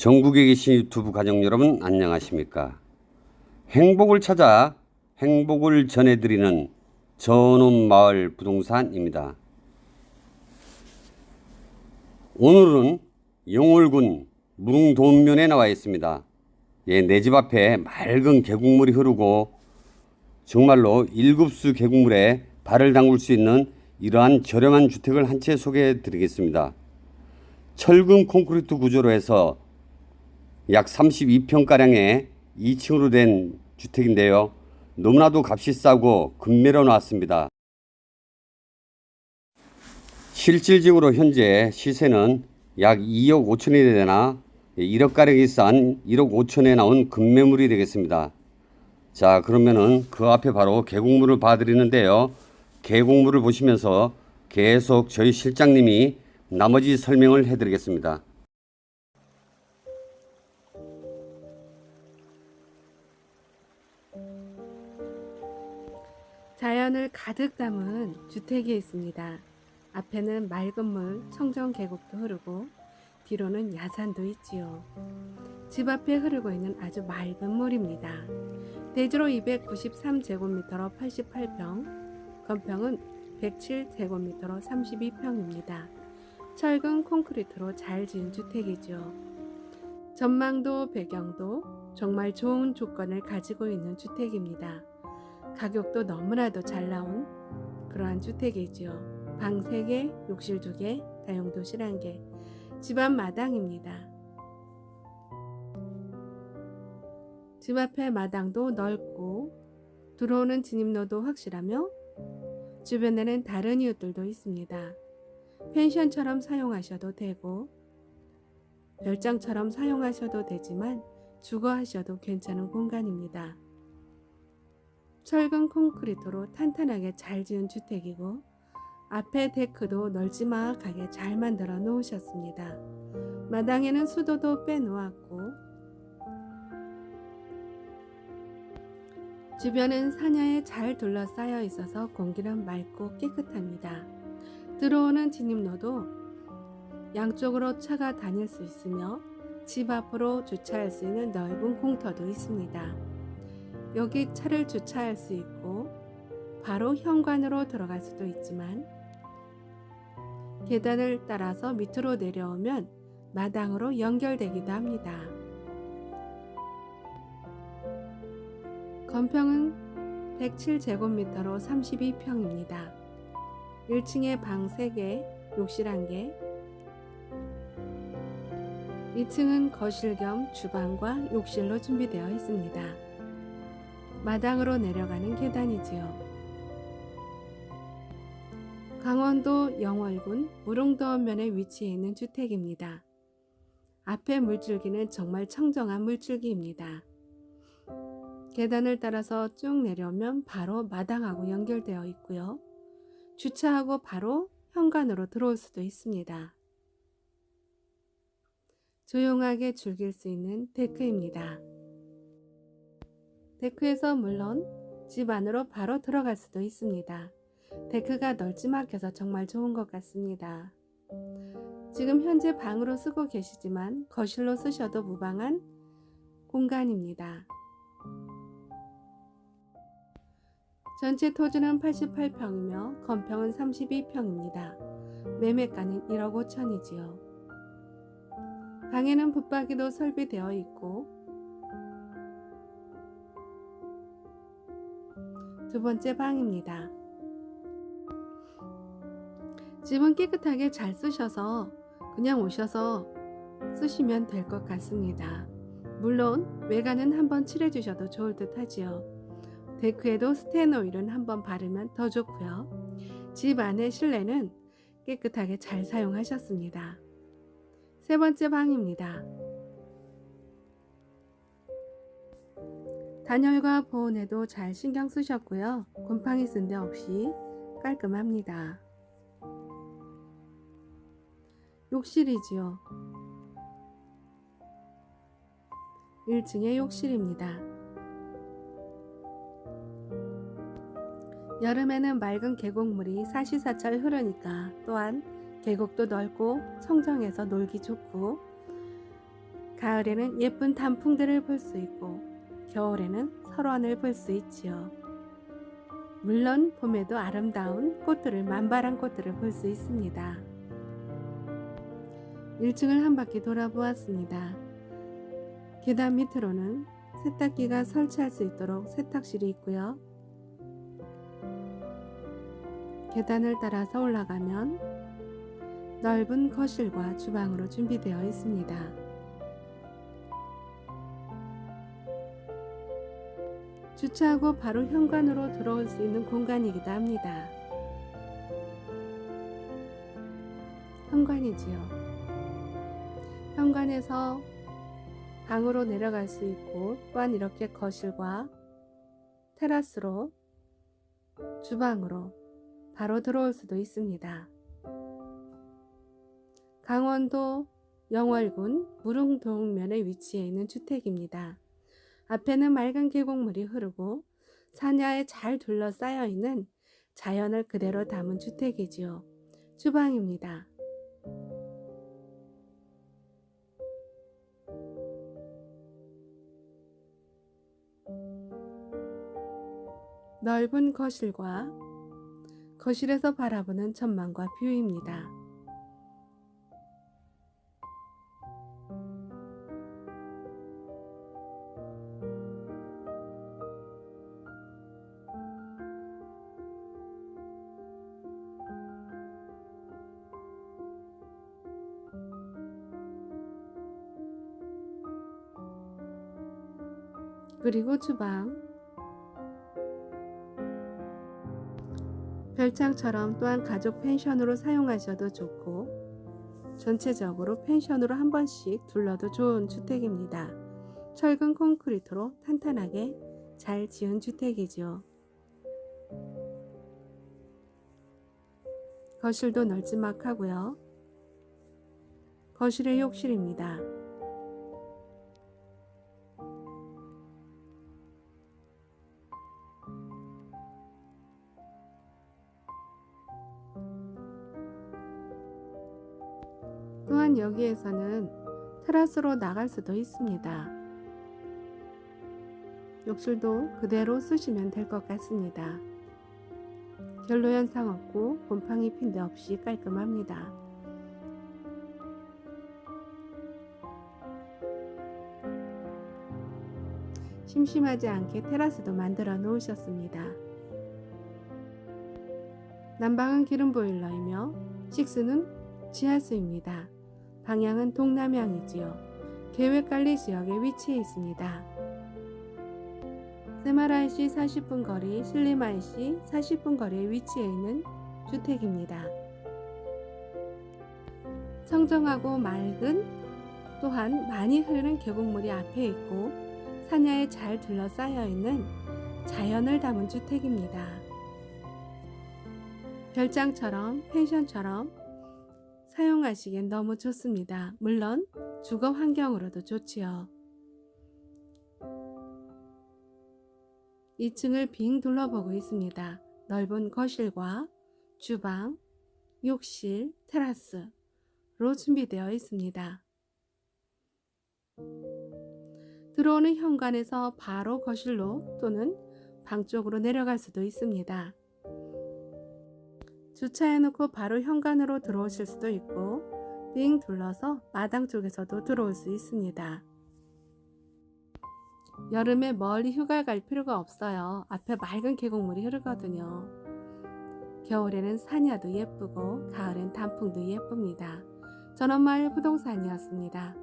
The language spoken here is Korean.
전국에 계신 유튜브 가족 여러분 안녕하십니까? 행복을 찾아 행복을 전해드리는 전원 마을 부동산입니다. 오늘은 영월군 무릉도면에 나와 있습니다. 예, 내 집 앞에 맑은 계곡물이 흐르고 정말로 일급수 계곡물에 발을 담글 수 있는 이러한 저렴한 주택을 한 채 소개해 드리겠습니다. 철근 콘크리트 구조로 해서 약 32평가량의 2층으로 된 주택인데요. 너무나도 값이 싸고 금매로 나왔습니다. 실질적으로 현재 시세는 약 2억 5천이 되나 1억가량이 싼 1억 5천에 나온 금매물이 되겠습니다. 자 그러면은 그 앞에 바로 계곡물을 봐드리는데요. 계곡물을 보시면서 계속 저희 실장님이 나머지 설명을 해드리겠습니다. 자연을 가득 담은 주택이 있습니다. 앞에는 맑은 물, 청정 계곡도 흐르고 뒤로는 야산도 있지요. 집 앞에 흐르고 있는 아주 맑은 물입니다. 대지로 293제곱미터로 88평, 건평은 107제곱미터로 32평입니다. 철근 콘크리트로 잘 지은 주택이죠. 전망도 배경도 정말 좋은 조건을 가지고 있는 주택입니다. 가격도 너무나도 잘 나온 그러한 주택이지요. 방 3개, 욕실 2개, 다용도실 1개. 집안 마당입니다. 집 앞에 마당도 넓고 들어오는 진입로도 확실하며 주변에는 다른 이웃들도 있습니다. 펜션처럼 사용하셔도 되고 별장처럼 사용하셔도 되지만 주거하셔도 괜찮은 공간입니다. 철근 콘크리트로 탄탄하게 잘 지은 주택이고 앞에 데크도 널지막하게 잘 만들어 놓으셨습니다. 마당에는 수도도 빼놓았고 주변은 사냐에 잘 둘러싸여 있어서 공기는 맑고 깨끗합니다. 들어오는 진입로도 양쪽으로 차가 다닐 수 있으며 집 앞으로 주차할 수 있는 넓은 공터도 있습니다. 여기 차를 주차할 수 있고 바로 현관으로 들어갈 수도 있지만 계단을 따라서 밑으로 내려오면 마당으로 연결되기도 합니다. 건평은 107제곱미터로 32평입니다. 1층에 방 3개, 욕실 1개, 2층은 거실 겸 주방과 욕실로 준비되어 있습니다. 마당으로 내려가는 계단이지요. 강원도 영월군 무릉도원면에 위치해 있는 주택입니다. 앞에 물줄기는 정말 청정한 물줄기입니다. 계단을 따라서 쭉 내려오면 바로 마당하고 연결되어 있고요. 주차하고 바로 현관으로 들어올 수도 있습니다. 조용하게 즐길 수 있는 데크입니다. 데크에서 물론 집 안으로 바로 들어갈 수도 있습니다. 데크가 널찍막혀서 정말 좋은 것 같습니다. 지금 현재 방으로 쓰고 계시지만 거실로 쓰셔도 무방한 공간입니다. 전체 토지는 88평이며 건평은 32평입니다. 매매가는 1억 5천이지요. 방에는 붙박이도 설비되어 있고 두 번째 방입니다. 집은 깨끗하게 잘 쓰셔서 그냥 오셔서 쓰시면 될 것 같습니다. 물론 외관은 한번 칠해주셔도 좋을 듯 하지요. 데크에도 스텐 오일은 한번 바르면 더 좋고요. 집 안의 실내는 깨끗하게 잘 사용하셨습니다. 세 번째 방입니다. 단열과 보온에도 잘 신경 쓰셨고요. 곰팡이 쓴 데 없이 깔끔합니다. 욕실이지요. 1층의 욕실입니다. 여름에는 맑은 계곡물이 사시사철 흐르니까 또한 계곡도 넓고 청정해서 놀기 좋고 가을에는 예쁜 단풍들을 볼 수 있고 겨울에는 설원을 볼 수 있지요. 물론 봄에도 아름다운 꽃들을 만발한 꽃들을 볼 수 있습니다. 1층을 한 바퀴 돌아보았습니다. 계단 밑으로는 세탁기가 설치할 수 있도록 세탁실이 있고요. 계단을 따라서 올라가면 넓은 거실과 주방으로 준비되어 있습니다. 주차하고 바로 현관으로 들어올 수 있는 공간이기도 합니다. 현관이지요. 현관에서 방으로 내려갈 수 있고 또한 이렇게 거실과 테라스로 주방으로 바로 들어올 수도 있습니다. 강원도 영월군 무릉동면에 위치해 있는 주택입니다. 앞에는 맑은 계곡물이 흐르고 산야에 잘 둘러싸여 있는 자연을 그대로 담은 주택이지요. 주방입니다. 넓은 거실과 거실에서 바라보는 전망과 뷰입니다. 그리고 주방 별장처럼 또한 가족 펜션으로 사용하셔도 좋고 전체적으로 펜션으로 한 번씩 둘러도 좋은 주택입니다. 철근 콘크리트로 탄탄하게 잘 지은 주택이죠. 거실도 널찍막하고요. 거실의 욕실입니다. 여기에서는 테라스로 나갈 수도 있습니다. 욕실도 그대로 쓰시면 될 것 같습니다. 결로 현상 없고 곰팡이 핀 데 없이 깔끔합니다. 심심하지 않게 테라스도 만들어 놓으셨습니다. 난방은 기름 보일러이며 식수는 지하수입니다. 방향은 동남향이지요. 계획관리 지역에 위치해 있습니다. 세마라이시 40분 거리, 실리마이시 40분 거리에 위치해 있는 주택입니다. 청정하고 맑은 또한 많이 흐르는 계곡물이 앞에 있고 산야에 잘 둘러싸여 있는 자연을 담은 주택입니다. 별장처럼 펜션처럼 사용하시기엔 너무 좋습니다. 물론 주거 환경으로도 좋지요. 2층을 빙 둘러보고 있습니다. 넓은 거실과 주방, 욕실, 테라스로 준비되어 있습니다. 들어오는 현관에서 바로 거실로 또는 방 쪽으로 내려갈 수도 있습니다. 주차해놓고 바로 현관으로 들어오실 수도 있고 빙 둘러서 마당 쪽에서도 들어올 수 있습니다. 여름에 멀리 휴가 갈 필요가 없어요. 앞에 맑은 계곡물이 흐르거든요. 겨울에는 산야도 예쁘고 가을엔 단풍도 예쁩니다. 전원마을 부동산이었습니다.